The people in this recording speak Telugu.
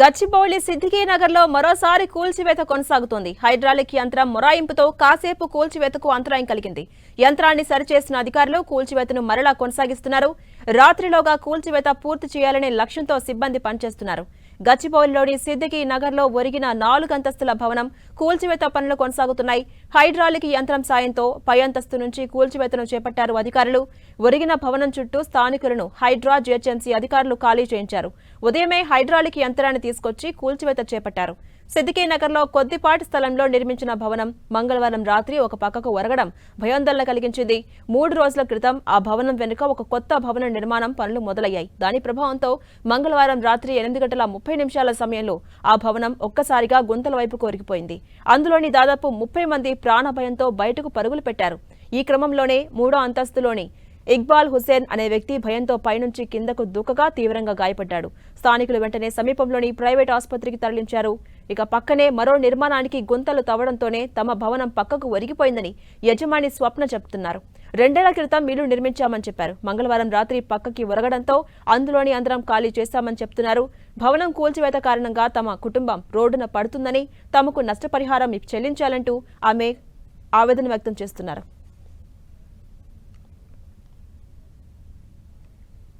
గచ్చిబౌలి సిద్దికే నగర్లో మరోసారి కూల్చివేత కొనసాగుతోంది. హైడ్రాలిక్ యంత్రం మొరాయింపుతో కాసేపు కూల్చివేతకు అంతరాయం కలిగింది. యంత్రాన్ని సరిచేసిన అధికారులు కూల్చివేతను మరలా కొనసాగిస్తున్నారు. రాత్రిలోగా కూల్చివేత పూర్తి చేయాలనే లక్ష్యంతో సిబ్బంది పనిచేస్తున్నారు. గచ్చిబౌలిలోని సిద్దికి నగర్లో ఒరిగిన నాలుగంతస్తుల భవనం కూల్చివేత పనులు కొనసాగుతున్నాయి. హైడ్రాలిక్ యంత్రం సాయంతో పై అంతస్తు నుంచి కూల్చివేతను చేపట్టారు అధికారులు. ఒరిగిన భవనం చుట్టూ స్థానికులను హైడ్రా జిహెచ్ఎంసీ అధికారులు ఖాళీ చేయించారు. ఉదయమే హైడ్రాలిక్ యంత్రాన్ని తీసుకొచ్చి కూల్చివేత చేపట్టారు. సిద్దికీ నగర్లో కొద్దిపాటి స్థలంలో నిర్మించిన భవనం మంగళవారం రాత్రి ఒక పక్కకు ఒరగడం భయాందోళన కలిగించింది. మూడు రోజుల క్రితం ఆ భవనం వెనుక ఒక కొత్త భవన నిర్మాణం పనులు మొదలయ్యాయి. దాని ప్రభావంతో మంగళవారం రాత్రి ఎనిమిది గంటల ముప్పై నిమిషాల సమయంలో ఆ భవనం ఒక్కసారిగా గుంతల వైపు కోరికిపోయింది అందులోని దాదాపు ముప్పై మంది ప్రాణభయంతో బయటకు పరుగులు పెట్టారు. ఈ క్రమంలోనే మూడో అంతస్తులోని ఇక్బాల్ హుసేన్ అనే వ్యక్తి భయంతో పైనుంచి కిందకు దూకగా తీవ్రంగా గాయపడ్డాడు. స్థానికులు వెంటనే సమీపంలోని ప్రైవేట్ ఆసుపత్రికి తరలించారు. ఇక పక్కనే మరో నిర్మాణానికి గుంతలు తవ్వడంతోనే తమ భవనం పక్కకు ఒరిగిపోయిందని యజమాని స్వప్న చెబుతున్నారు రెండేళ్ళ క్రితం ఇల్లు నిర్మించామని చెప్పారు. మంగళవారం రాత్రి పక్కకి ఒరగడంతో అందులోని అందరం ఖాళీ చేశామని చెప్తున్నారు. భవనం కూల్చివేత కారణంగా తమ కుటుంబం రోడ్డున పడుతుందని తమకు నష్టపరిహారం చెల్లించాలంటూ ఆమె ఆవేదన వ్యక్తం చేస్తున్నారు.